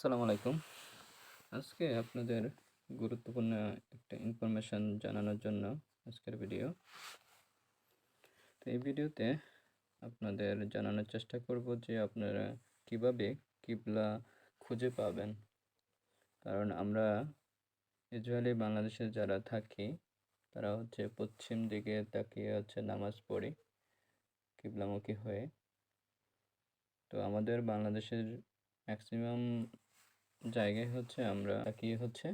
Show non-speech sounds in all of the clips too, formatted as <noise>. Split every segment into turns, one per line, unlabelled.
আসসালামু আলাইকুম। আজকে আপনাদের গুরুত্বপূর্ণ একটা ইনফরমেশন জানানোর জন্য আজকের ভিডিও তো এই ভিডিওতে আপনাদের জানানোর চেষ্টা করব যে আপনারা কীভাবে কিবলা খুঁজে পাবেন। কারণ আমরা ইউজুয়ালি বাংলাদেশে যারা থাকি, তারা হচ্ছে পশ্চিম দিকে তাকিয়ে হচ্ছে নামাজ পড়ি কিবলামুখী হয়ে। তো আমাদের বাংলাদেশের ম্যাক্সিমাম জায়গায় হচ্ছে আমরা তাকিয়ে হচ্ছে?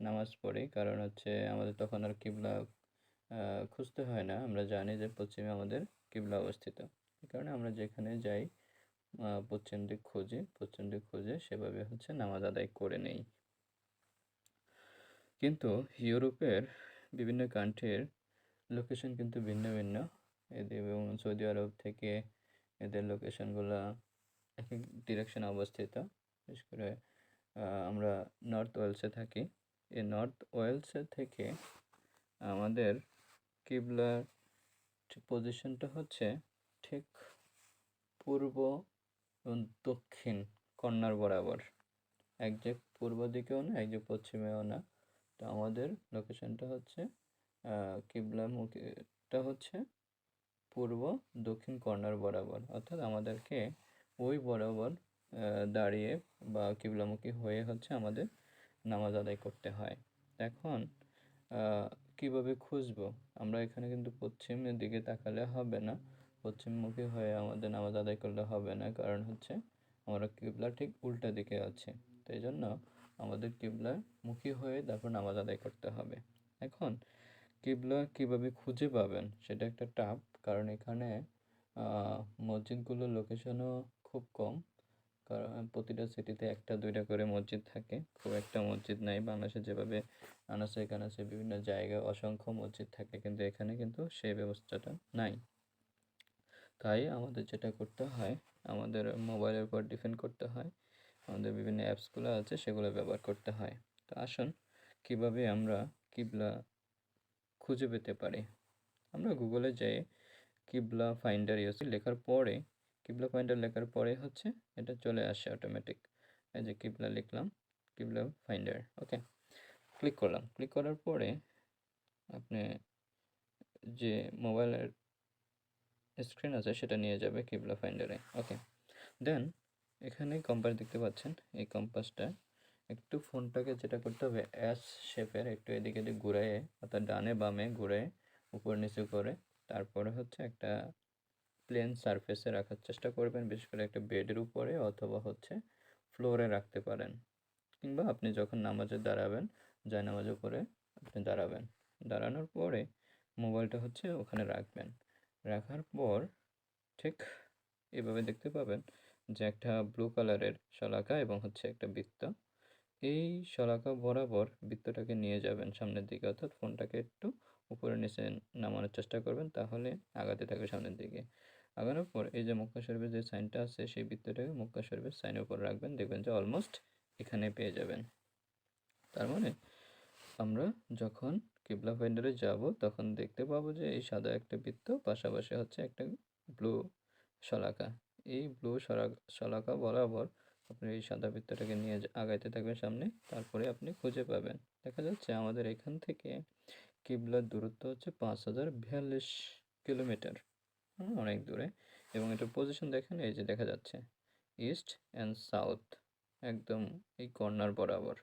নামাজ পড়ি। কারণ হচ্ছে আমাদের তখন আর কিবলা খুঁজতে হয় না। আমরা জানি যে পশ্চিমে আমাদের কিবলা অবস্থিত। এই কারণে আমরা যেখানে যাই পশ্চিম দিক খুঁজি। পশ্চিম দিক খুঁজে সেভাবে হচ্ছে নামাজ আদায় করে নেই। কিন্তু ইউরোপের বিভিন্ন কান্ট্রির লোকেশন কিন্তু ভিন্ন ভিন্ন। এদের এবং সৌদি আরব থেকে এদের লোকেশনগুলো এক এক ডিরেকশনে অবস্থিত। বিশেষ করে আমরা নর্থ ওয়েলসে থাকি। এই নর্থ ওয়েলসে থেকে আমাদের কিবলার পজিশনটা হচ্ছে ঠিক পূর্ব এবং দক্ষিণ কর্নার বরাবর। এক যে পূর্ব দিকেও না এক যে পশ্চিমেও না। তো আমাদের লোকেশনটা হচ্ছে আহ, কিবলামুখীটা হচ্ছে পূর্ব দক্ষিণ কর্নার বরাবর। অর্থাৎ আমাদেরকে ওই বরাবর দাঁড়িয়ে বা কিবলামুখী হয়ে হচ্ছে আমাদের নামাজ আদায় করতে হয়। এখন কীভাবে খুঁজবো? আমরা এখানে কিন্তু পশ্চিমের দিকে তাকালে হবে না। পশ্চিমমুখী হয়ে আমাদের নামাজ আদায় করলে হবে না। কারণ হচ্ছে আমরা কিবলা ঠিক উল্টা দিকে আছে। তো এই জন্য আমাদের কিবলার মুখী হয়ে তারপর নামাজ আদায় করতে হবে। এখন, কিবলা কীভাবে খুঁজে পাবেন? সেটা একটা টাফ কারণ এখানে মসজিদগুলোর লোকেশনও খুব কম। প্রতিটা সিটিতে একটা, দুইটা করে মসজিদ থাকে। খুব একটা মসজিদ নাই। বাংলাদেশে যেভাবে আনাচে কানাচে বিভিন্ন জায়গায় অসংখ্য মসজিদ থাকে, কিন্তু এখানে কিন্তু সেই ব্যবস্থাটা নাই। তাই আমাদের যেটা করতে হয়, আমাদের মোবাইলের উপর ডিপেন্ড করতে হয়, আমাদের বিভিন্ন অ্যাপসগুলো আছে, সেগুলো ব্যবহার করতে হয়। তো আসুন, কীভাবে আমরা কিবলা খুঁজে পেতে পারি? আমরা গুগলে যাই কিবলা ফাইন্ডার ইউজ লেখার পরে কিবলা ফাইন্ডার লেখার পরে হচ্ছে এটা চলে আসে অটোমেটিক এই যে কিবলা লিখলাম, কিবলা ফাইন্ডার ওকে ক্লিক করলাম। ক্লিক করার পরে আপনি যে মোবাইলের স্ক্রিন আছে সেটা নিয়ে যাবে কিবলা ফাইন্ডারে ওকে দেন এখানে কম্পাস দেখতে পাচ্ছেন, এই কম্পাসটা একটু ফোনটাকে যেটা করতে হবে অ্যাস শেপের একটু এদিকে এদিকে ঘুরাইয়ে অর্থাৎ ডানে বামে ঘুরে উপর নিচু করে, তারপরে হচ্ছে একটা প্লেন সারফেসে রাখার চেষ্টা করবেন, বিশেষ করে একটা বেডের উপরে অথবা হচ্ছে ফ্লোরে রাখতে পারেন। কিংবা আপনি যখন নামাজে দাঁড়াবেন নামাজের উপরে আপনি দাঁড়াবেন। দাঁড়ানোর পরে মোবাইলটা হচ্ছে ওখানে রাখবেন। রাখার পর ঠিক এভাবে দেখতে পাবেন যে একটা ব্লু কালারের শলাকা এবং হচ্ছে একটা বৃত্ত। এই শলাকা বরাবর বৃত্তটাকে নিয়ে যাবেন সামনের দিকে, অর্থাৎ ফোনটাকে একটু উপরে নিচে নামানোর চেষ্টা করবেন, তাহলে আগাতে থাকবে সামনের দিকে। আগানোর পর এই যে মক্কা শরীফের যে সাইনটা আছে, সেই বৃত্তটাকে মক্কা শরীফের সাইনের উপর রাখবেন। দেখবেন যে অলমোস্ট এখানে পেয়ে যাবেন। তার মানে আমরা যখন কিবলা ফাইন্ডারে যাব, তখন দেখতে পাবো যে এই সাদা একটা বৃত্ত, পাশাপাশি হচ্ছে একটা ব্লু শলাকা। এই ব্লু শলাকা বরাবর আপনি এই সাদা বৃত্তটাকে নিয়ে আগাইতে থাকবেন সামনে, তারপরে আপনি খুঁজে পাবেন। দেখা যাচ্ছে আমাদের এখান থেকে কিবলার দূরত্ব হচ্ছে পাঁচ হাজার বিয়াল্লিশ কিলোমিটার। অনেক দূরে। এবং এটার পজিশন দেখেন, এই যে দেখা যাচ্ছে। ইস্ট অ্যান্ড সাউথ একদম এই কর্নার বরাবর।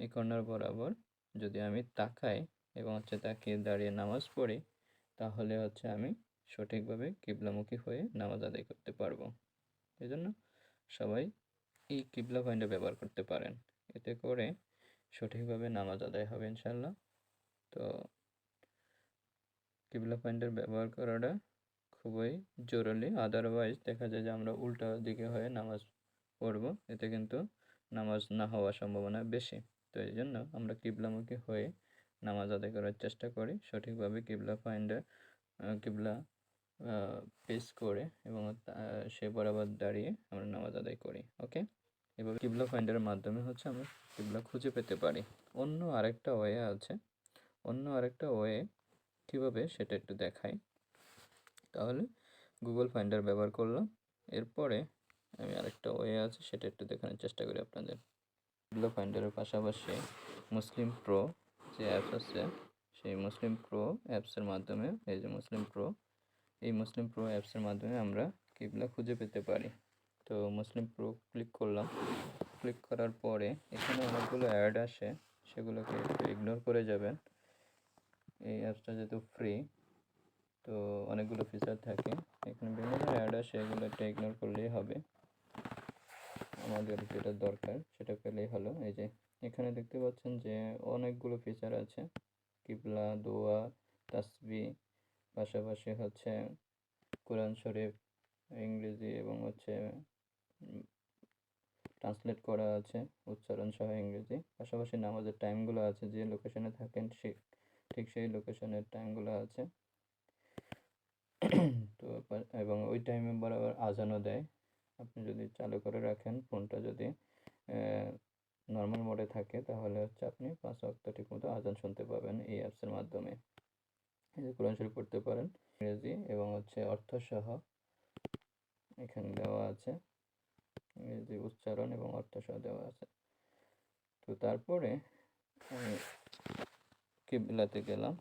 এই কর্নার বরাবর যদি আমি তাকাই এবং হচ্ছে তাকিয়ে দাঁড়িয়ে নামাজ পড়ি, তাহলে হচ্ছে আমি সঠিকভাবে কিবলামুখী হয়ে নামাজ আদায় করতে পারব। এই জন্য সবাই এই কিবলা ফাইন্ডার ব্যবহার করতে পারেন। এতে করে সঠিকভাবে নামাজ আদায় হবে ইনশাল্লাহ তো কিবলা ফাইন্ডার ব্যবহার করাটা খুবই জরুরি। আদারওয়াইজ দেখা যায় যে আমরা উল্টা দিকে হয়ে নামাজ পড়ব। এতে কিন্তু নামাজ না হওয়ার সম্ভাবনা বেশি। তো এই জন্য আমরা কিবলামুখী হয়ে নামাজ আদায় করার চেষ্টা করি। সঠিকভাবে কিবলা ফাইন্ডার কিবলা পেস করে এবং সে বরাবর দাঁড়িয়ে আমরা নামাজ আদায় করি। ওকে এভাবে কিবলা ফাইন্ডারের মাধ্যমে হচ্ছে আমরা কিবলা খুঁজে পেতে পারি। অন্য আরেকটা ওয়ে আছে। অন্য আরেকটা ওয়ে কীভাবে সেটা একটু দেখাই। তাহলে গুগল ফাইন্ডার ব্যবহার করলাম। এরপরে আমি আরেকটা ওয়ে আছে, সেটা একটু দেখানোর চেষ্টা করি আপনাদের। কিবলা ফাইন্ডারের পাশাপাশি মুসলিম প্রো যে অ্যাপস আছে, সেই মুসলিম প্রো অ্যাপসের মাধ্যমে, এই যে মুসলিম প্রো এই মুসলিম প্রো অ্যাপসের মাধ্যমে আমরা কিবলা খুঁজে পেতে পারি। তো মুসলিম প্রো ক্লিক করলাম। ক্লিক করার পরে এখানে অনেকগুলো অ্যাড আসে, সেগুলোকে একটু ইগনোর করে যাবেন। এই অ্যাপসটা যেহেতু ফ্রি তো অনেকগুলো ফিচার থাকে। এখানে বিভিন্ন অ্যাড আসে এগুলো একটা ইগনোর করলেই হবে। আমাদের যেটা দরকার, সেটা পেলেই হলো এই যে, এখানে দেখতে পাচ্ছেন যে অনেকগুলো ফিচার আছে। কিবলা, দোয়া, তাসবি, পাশাপাশি হচ্ছে কোরআন শরীফ, ইংরেজি এবং হচ্ছে ট্রান্সলেট করা আছে, উচ্চারণ সহ ইংরেজি। পাশাপাশি নামাজের টাইমগুলো আছে, যে লোকেশনে থাকেন সে, ঠিক সেই লোকেশনের টাইমগুলো আছে। <clears throat> তো এবং ওই টাইমে বরাবর আজানও দেয়। আপনি যদি চালু করে রাখেন, ফোনটা যদি নর্মাল মোডে থাকে, তাহলে হচ্ছে আপনি পাঁচ ওয়াক্ত ঠিকমতো আজান শুনতে পাবেন এই অ্যাপসের মাধ্যমে। এই কোরআন শরীফ পড়তে পারেন, ইংরেজি এবং হচ্ছে অর্থসহ এখানে দেওয়া আছে। ইংরেজি উচ্চারণ এবং অর্থসহ দেওয়া আছে। তো তারপরে আমি কিবলাতে গেলাম।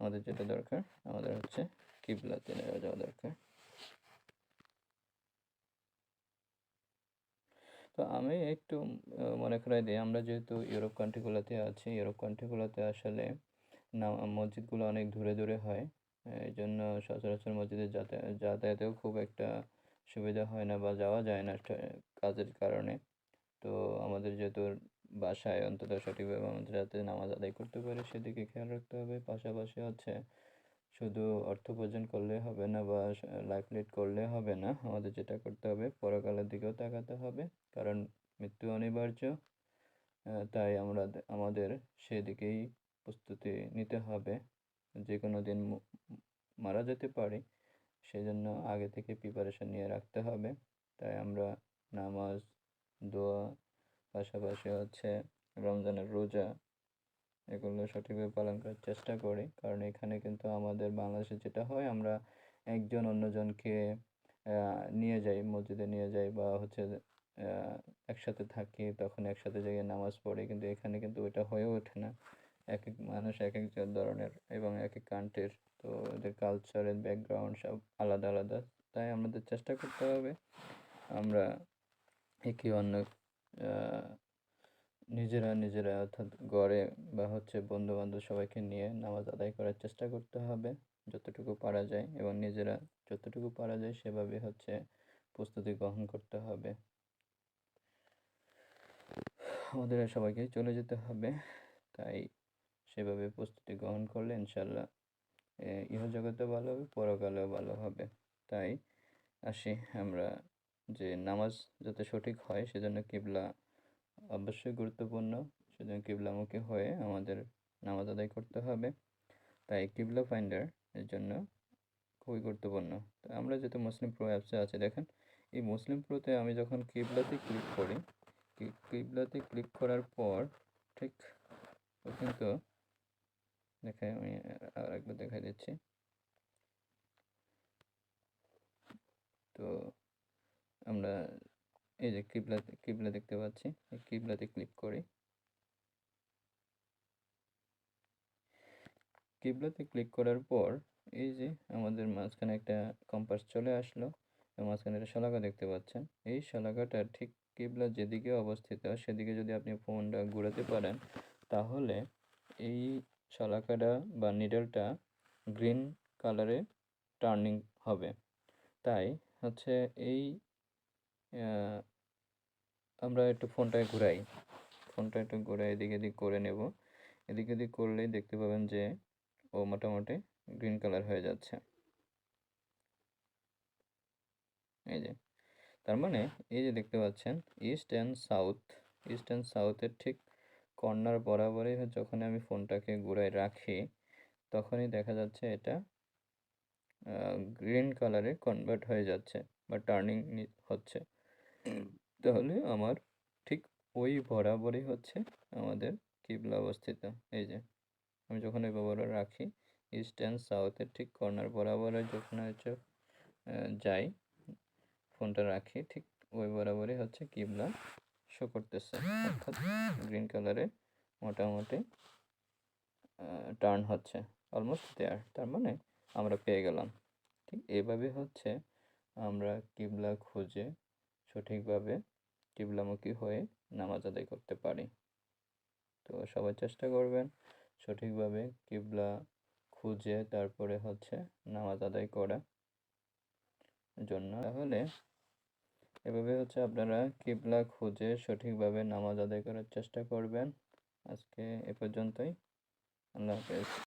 আমাদের যেটা দরকার, আমাদের হচ্ছে কিবলাতে নেওয়া যাওয়া দরকার। তো আমি একটু মনে করাই দিই, আমরা যেহেতু ইউরোপ কান্ট্রিগুলোতে আছি, ইউরোপ কান্ট্রিগুলোতে আসলে না, মসজিদগুলো অনেক দূরে দূরে হয়। এই জন্য সচরাচর মসজিদে যাতায়াত যাতায়াতেও খুব একটা সুবিধা হয় না বা যাওয়া যায় না কাজের কারণে। তো আমাদের যেহেতু বাসায় অন্তত সঠিকভাবে আমাদের যাতে নামাজ আদায় করতে পারে, সেদিকে খেয়াল রাখতে হবে। পাশাপাশি হচ্ছে শুধু অর্থ উপার্জন করলে হবে না বা লাইফ লিড করলে হবে না, আমাদের যেটা করতে হবে পরকালের দিকেও তাকাতে হবে, কারণ মৃত্যু অনিবার্য তাই আমরা আমাদের সেদিকেই প্রস্তুতি নিতে হবে। যে কোনো দিন মারা যেতে পারি সেই জন্য আগে থেকে প্রিপারেশন নিয়ে রাখতে হবে। তাই আমরা নামাজ, দোয়া পাশাপাশি হচ্ছে রমজানের রোজা। এগুলো সঠিকভাবে পালন করার চেষ্টা করি। কারণ এখানে কিন্তু আমাদের বাংলাদেশে যেটা হয়, আমরা একজন অন্যজনকে নিয়ে যাই, মসজিদে নিয়ে যাই বা হচ্ছে একসাথে থাকি, তখন একসাথে যাই নামাজ পড়ি। কিন্তু এখানে কিন্তু ওটা হয়ে ওঠে না। এক এক মানুষ এক এক ধরনের এবং এক এক কান্ট্রির তো এদের কালচারের ব্যাকগ্রাউন্ড সব আলাদা আলাদা। তাই আমাদের চেষ্টা করতে হবে। আমরা একে অন্য নিজেরা নিজেরা অর্থাৎ গড়ে বা হচ্ছে বন্ধু বান্ধব সবাইকে নিয়ে নামাজ আদায় করার চেষ্টা করতে হবে যতটুকু পারা যায় এবং নিজেরা যতটুকু পারা যায় সেভাবে হচ্ছে প্রস্তুতি গ্রহণ করতে হবে। আমাদের সবাইকে চলে যেতে হবে, তাই সেভাবে প্রস্তুতি গ্রহণ করলে ইনশাল্লাহ ইহজগতে ভালো হবে, পরকালেও ভালো হবে। তাই আসি আমরা যে নামাজ যাতে সঠিক হয় সেজন্য কিবলা অবশ্যই গুরুত্বপূর্ণ। সেজন্য কিবলামুখী হয়ে আমাদের নামাজ আদায় করতে হবে। তাই কিবলা ফাইন্ডার এর জন্য খুবই গুরুত্বপূর্ণ। তো আমরা যেহেতু মুসলিম প্রো অ্যাপসে আছে, দেখেন, এই মুসলিম প্রোতে আমি যখন কিবলাতে ক্লিক করি কিবলাতে ক্লিক করার পর ঠিক কিন্তু দেখাই, আমি আর একবার দেখাই দিচ্ছি। তো আমরা এই যে কিবলাতে কিবলা দেখতে পাচ্ছি। এই কিবলাতে ক্লিক করি। কিবলাতে ক্লিক করার পর এই যে আমাদের মাঝখানে একটা কম্পাস চলে আসলো। মাঝখানে একটা শলাকা দেখতে পাচ্ছেন। এই শলাকাটা ঠিক কিবলা যেদিকে অবস্থিত, সেদিকে যদি আপনি ফোনটা ঘুরাতে পারেন, তাহলে এই শলাকাটা বা নিডলটা গ্রিন কালারে টার্নিং হবে। তাই হচ্ছে এই আমরা একটু ফোনটা ঘুরাই। ফোনটা একটু ঘুরাই, এদিক এদিক করে নেব। এদিক এদিক করলেই দেখতে পাবেন যে, ও মোটামুটি গ্রিন কালার হয়ে যাচ্ছে। এই যে, তার মানে এই যে দেখতে পাচ্ছেন, east and south, east and সাউথের ঠিক কর্নার বরাবরই যখন আমি ফোনটাকে ঘুরাই রাখি, তখনই দেখা যাচ্ছে এটা গ্রিন কালারে কনভার্ট হয়ে যাচ্ছে বা টার্নিং হচ্ছে। তাহলে আমার ঠিক ওই বরাবরই হচ্ছে আমাদের কিবলা অবস্থিত। এই যে, আমি যখন ওই বরাবর রাখি ইস্ট অ্যান্ড সাউথের ঠিক কর্নার বরাবর যখন হচ্ছে যাই, ফোনটা রাখি, ঠিক ওই বরাবরই হচ্ছে কিবলা শো করতেছে। অর্থাৎ গ্রিন কালারে মোটামুটি টার্ন হচ্ছে অলমোস্ট দেয়ার তার মানে আমরা পেয়ে গেলাম। ঠিক এভাবে হচ্ছে আমরা কিবলা খুঁজে সঠিকভাবে কিবলামুখী হয়ে নামাজ আদায় করতে পারি। তো সবাই চেষ্টা করবেন সঠিকভাবে কিবলা খুঁজে তারপরে হচ্ছে নামাজ আদায় করা জন্য। তাহলে এভাবে হচ্ছে আপনারা কিবলা খুঁজে সঠিকভাবে নামাজ আদায় করার চেষ্টা করবেন। আজকে এ পর্যন্তই। আল্লাহ হাফেজ।